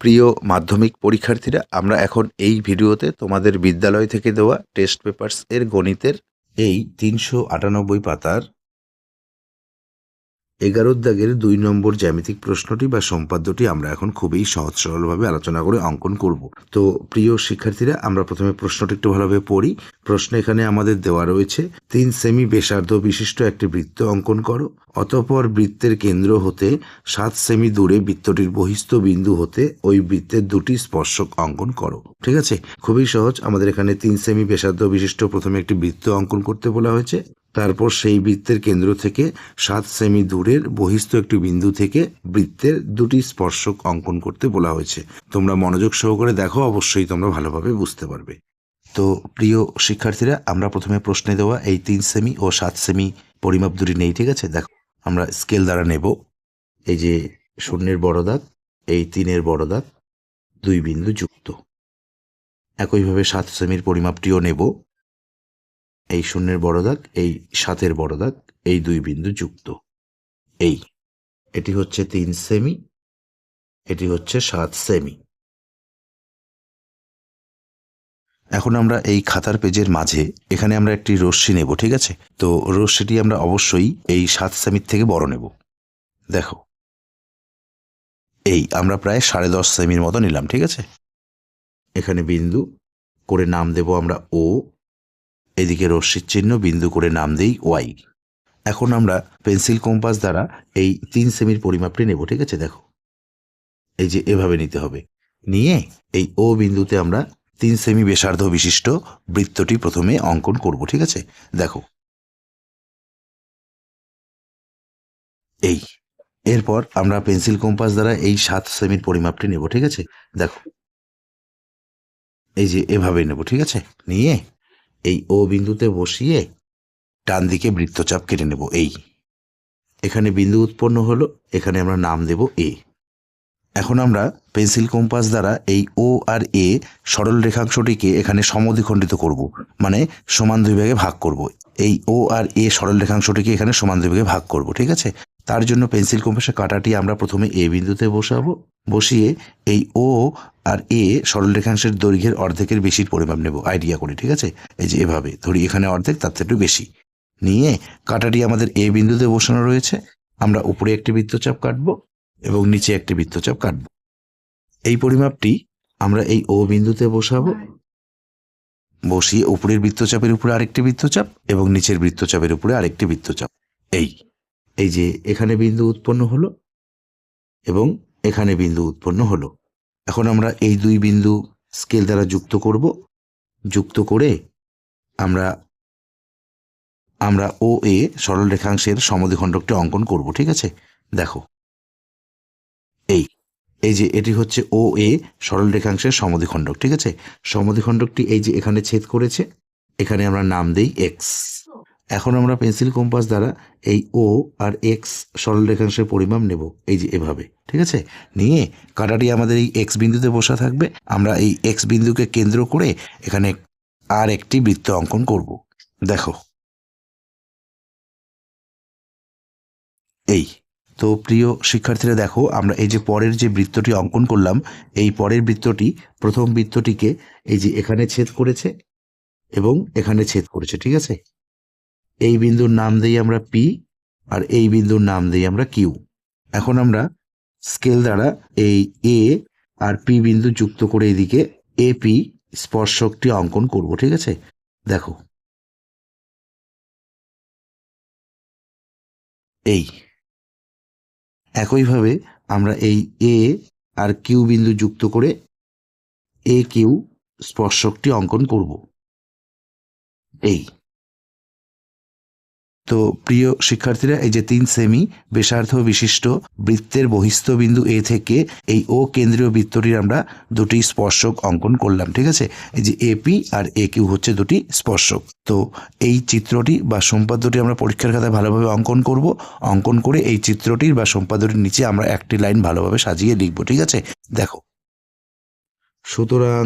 প্রিয় মাধ্যমিক পরীক্ষার্থীরা, আমরা এখন এই ভিডিওতে তোমাদের বিদ্যালয় থেকে দেওয়া টেস্ট পেপার্স এর গণিতের এই তিনশো আটানব্বই পাতার এগারো দাগের দুই নম্বর জ্যামিতিক প্রশ্নটি বা সম্পাদ্যটি আমরা এখন খুবই সহজ সরলভাবে আলোচনা করে অঙ্কন করব। তো প্রিয় শিক্ষার্থীরা, আমরা প্রথমে প্রশ্নটি একটু ভালোভাবে পড়ি। প্রশ্ন এখানে আমাদের দেওয়া রয়েছে, তিন সেমি ব্যাসার্ধ বিশিষ্ট একটি বৃত্ত অঙ্কন করো, অতঃপর বৃত্তের কেন্দ্র হতে সাত সেমি দূরে বৃত্তটির বহিস্থ বিন্দু হতে ওই বৃত্তের দুটি স্পর্শক অঙ্কন করো। ঠিক আছে? খুবই সহজ। আমাদের এখানে তিন সেমি ব্যাসার্ধ বিশিষ্ট প্রথমে একটি বৃত্ত অঙ্কন করতে বলা হয়েছে। তারপর সেই বৃত্তের কেন্দ্র থেকে সাত সেমি দূরের বহিস্থ একটি বিন্দু থেকে বৃত্তের দুটি স্পর্শক অঙ্কন করতে বলা হয়েছে। তোমরা মনোযোগ সহকারে দেখো, অবশ্যই তোমরা ভালোভাবে বুঝতে পারবে। তো প্রিয় শিক্ষার্থীরা, আমরা প্রথমে প্রশ্নে দেওয়া এই তিন সেমি ও সাত সেমি পরিমাপ দুটি নেই, ঠিক আছে? দেখো, আমরা স্কেল দ্বারা নেব। এই যে শূন্যের বড় দাগ, এই তিনের বড় দাগ, দুই বিন্দু যুক্ত। একইভাবে সাত সেমির পরিমাপটিও নেব। এই শূন্যের বড় দাগ, এই সাতের বড় দাগ, এই দুই বিন্দু যুক্ত। এই, এটি হচ্ছে তিন সেমি, এটি হচ্ছে সাত সেমি। এখন আমরা এই খাতার পেজের মাঝে, এখানে আমরা একটি রশ্মি নেব, ঠিক আছে? তো রশ্মিটি আমরা অবশ্যই এই সাত সেমির থেকে বড় নেব। দেখো। এই, আমরা প্রায় সাড়ে দশ সেমির মতো নিলাম, ঠিক আছে? এখানে বিন্দু, করে নাম দেব আমরা ও এদিকে রশ্মির চিহ্ন বিন্দু করে নাম দেই ওয়াই। এখন আমরা পেন্সিল কম্পাস দ্বারা এই তিন সেমির পরিমাপটি নেব, ঠিক আছে? দেখো। এই যে এভাবে নিতে হবে। নিয়ে এই ও বিন্দুতে আমরা তিন সেমি ব্যাসার্ধ বিশিষ্ট বৃত্তটি প্রথমে অঙ্কন করব, ঠিক আছে? দেখো। এই। এরপর আমরা পেন্সিল কম্পাস দ্বারা এই সাত সেমির পরিমাপটি নেব, ঠিক আছে? দেখো। এই যে এভাবে নেব, ঠিক আছে? নিয়ে এই ও বিন্দুতে বসিয়ে ডান দিকে বৃত্তচাপ কেটে নেব, এই। এখানে বিন্দু উৎপন্ন হলো, এখানে আমরা নাম দেব এ। এখন আমরা পেন্সিল কম্পাস দ্বারা এই ও আর এ সরল রেখাংশটিকে এখানে সমদ্বিখণ্ডিত করব মানে সমান দুই ভাগে ভাগ করব। এই ও আর এ সরল রেখাংশটিকে এখানে সমান দুই ভাগে ভাগ করব, ঠিক আছে? তার জন্য পেন্সিল কম্পাসের কাঁটাটি আমরা প্রথমে এ বিন্দুতে বসাবো। বসিয়ে এই ও আর এ সরল রেখাংশের দৈর্ঘ্যের অর্ধেকের বেশির পরিমাপ নেব। আইডিয়া করে, ঠিক আছে? এই যে এভাবে। ধরি এখানে অর্ধেক, তার থেকে একটু বেশি। নিয়ে কাঁটাটি আমাদের এ বিন্দুতে বসানো রয়েছে। আমরা উপরে একটি বৃত্তচাপ কাটবো এবং নিচে একটি বৃত্তচাপ কাটব। এই পরিমাপটি আমরা এই ও বিন্দুতে বসাবো। বসিয়ে উপরের বৃত্তচাপের উপরে আরেকটি বৃত্তচাপ এবং নিচের বৃত্তচাপের উপরে আরেকটি বৃত্তচাপ। এই। এই যে এখানে বিন্দু উৎপন্ন হলো এবং এখানে বিন্দু উৎপন্ন হলো। এখন আমরা এই দুই বিন্দু স্কেল দ্বারা যুক্ত করব। যুক্ত করে আমরা আমরা ও এ সরল রেখাংশের সমদ্বিখণ্ডকটি অঙ্কন করব, ঠিক আছে? দেখো। এই এই যে এটি হচ্ছে ও এ সরল রেখাংশের সমদ্বিখণ্ডক, ঠিক আছে? সমদ্বিখণ্ডকটি এই যে এখানে ছেদ করেছে, এখানে আমরা নাম দেই এক্স এখন আমরা পেন্সিল কম্পাস দ্বারা এই ও আর এক্স সরল রেখাংশের পরিমাপ নেব, এই যে এভাবে, ঠিক আছে? নিয়ে কাঁটাটি আমাদের এই এক্স বিন্দুতে বসা থাকবে, আমরা এই এক্স বিন্দুকে কেন্দ্র করে এখানে আর একটি বৃত্ত অঙ্কন করব, দেখো। এই, তো প্রিয় শিক্ষার্থীরা দেখো, আমরা এই যে পরের যে বৃত্তটি অঙ্কন করলাম, এই পরের বৃত্তটি, প্রথম বৃত্তটিকে এই যে এখানে ছেদ করেছে এবং এখানে ছেদ করেছে, ঠিক আছে? এই বিন্দুর নাম দেই আমরা পি আর এই বিন্দুর নাম দেই আমরা কিউ এখন আমরা স্কেল দ্বারা এই এ আর পি বিন্দু যুক্ত করে এদিকে এ পি স্পর্শকটি অঙ্কন করব, ঠিক আছে? দেখো। এই। একইভাবে আমরা এই এ আর কিউ বিন্দু যুক্ত করে এ কিউ স্পর্শকটি অঙ্কন করব। এই। তো প্রিয় শিক্ষার্থীরা, এই যে তিন সেমি ব্যাসার্ধ বিশিষ্ট বৃত্তের বহিস্থ বিন্দু এ থেকে এই ও কেন্দ্রীয় বৃত্তটির আমরা দুটি স্পর্শক অঙ্কন করলাম, ঠিক আছে? এই যে এপি আর এ কিউ হচ্ছে দুটি স্পর্শক। তো এই চিত্রটি বা সম্পাদ্যটি আমরা পরীক্ষার খাতায় ভালোভাবে অঙ্কন করব। অঙ্কন করে এই চিত্রটির বা সম্পাদ্যটির নিচে আমরা একটি লাইন ভালোভাবে সাজিয়ে লিখব, ঠিক আছে? দেখো। সুতরাং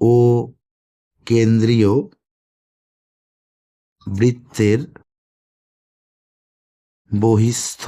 ও কেন্দ্রীয় বৃত্তের বহিস্থ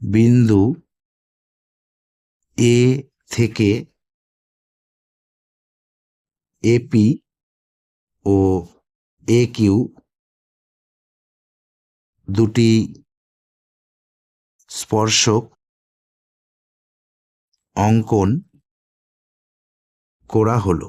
বিন্দু এ থেকে এপি ও এ কিউ দুটি স্পর্শক অঙ্কন করা হলো।